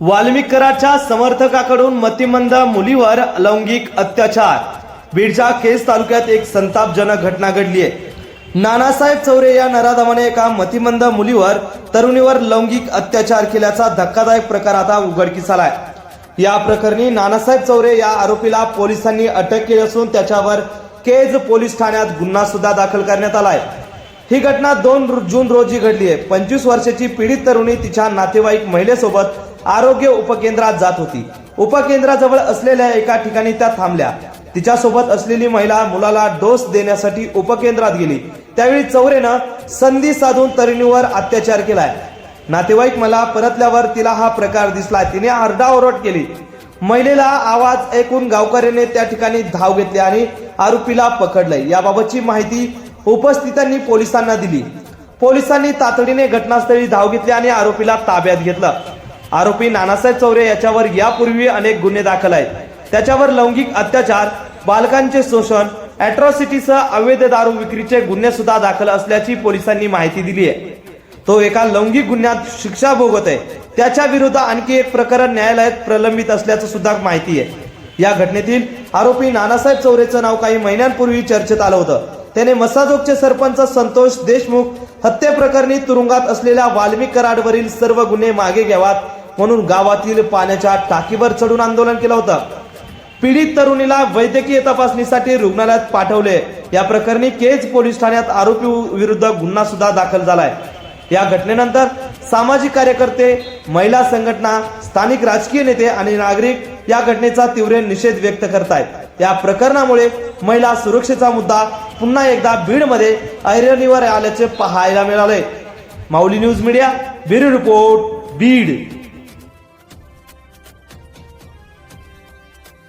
वाल्मिकराच्या समर्थकाकडून मतिमंद मुलीवर लैंगिक अत्याचार. बीडच्या केस तालुक्यात एक संतापजनक घटना घडली आहे. नानासाहेब चौरे या नराधमाने एका मतिमंद मुलीवर तरुणीवर लैंगिक अत्याचार केल्याचा धक्कादायक प्रकार आता उघडकीस आलाय. या प्रकरणी नानासाहेब चौरे या आरोपीला पोलिसांनी अटक केली असून त्याच्यावर केज पोलीस ठाण्यात गुन्हा सुद्धा दाखल करण्यात आलाय. ही घटना दोन जून रोजी घडली आहे. पंचवीस वर्षाची पीडित तरुणी तिच्या नातेवाईक महिलेसोबत आरोग्य उपकेंद्रात जात होती. उपकेंद्राजवळ असलेल्या एका ठिकाणी त्या थांबल्या. तिच्यासोबत असलेली महिला मुलाला डोस देण्यासाठी उपकेंद्रात गेली. त्यावेळी चौरेनं संधी साधून तरुणीवर अत्याचार केलाय. नातेवाईक मला परतल्यावर तिला हा प्रकार दिसला. तिने आरडाओरड केली. महिलेला आवाज ऐकून गावकऱ्याने त्या ठिकाणी धाव घेतली आणि आरोपीला पकडले याबाबतची माहिती उपस्थितांनी पोलिसांना दिली. पोलिसांनी तातडीने घटनास्थळी धाव घेतली आणि आरोपीला ताब्यात घेतलं. आरोपी नानासाहेब चौरे याच्यावर यापूर्वी अनेक गुन्हे दाखल आहेत. त्याच्यावर लैंगिक अत्याचार बालकांचे शोषण अॅट्रॉसिटीसह अवैध दारू विक्रीचे गुन्हे सुद्धा दाखल असल्याची पोलिसांनी माहिती दिली आहे. तो एका लैंगिक गुन्ह्यात शिक्षा भोगत आहे. त्याच्या विरुद्ध आणखी एक प्रकरण न्यायालयात प्रलंबित असल्याचं सुद्धा माहिती आहे. या घटनेतील आरोपी नानासाहेब चौरेचं नाव काही महिन्यांपूर्वी चर्चेत आलं होतं. त्याने मसाजोगचे सरपंच संतोष देशमुख हत्येप्रकरणी तुरुंगात असलेल्या वाल्मिक कराडवरील सर्व गुन्हे मागे घ्यावात म्हणून गावातील पाण्याच्या टाकीवर चढून आंदोलन केलं होतं. पीडित तरुणीला वैद्यकीय तपासणीसाठी रुग्णालयात पाठवले. या प्रकरणी केज पोलीस ठाण्यात आरोपी विरुद्ध गुन्हा सुद्धा दाखल झालाय. या घटनेनंतर सामाजिक कार्यकर्ते महिला संघटना स्थानिक राजकीय नेते आणि नागरिक या घटनेचा तीव्र निषेध व्यक्त करतायत. या प्रकरणामुळे महिला सुरक्षेचा मुद्दा पुन्हा एकदा बीडमध्ये ऐरणीवर आल्याचे पाहायला मिळाले Mauli news media bureau report Beed.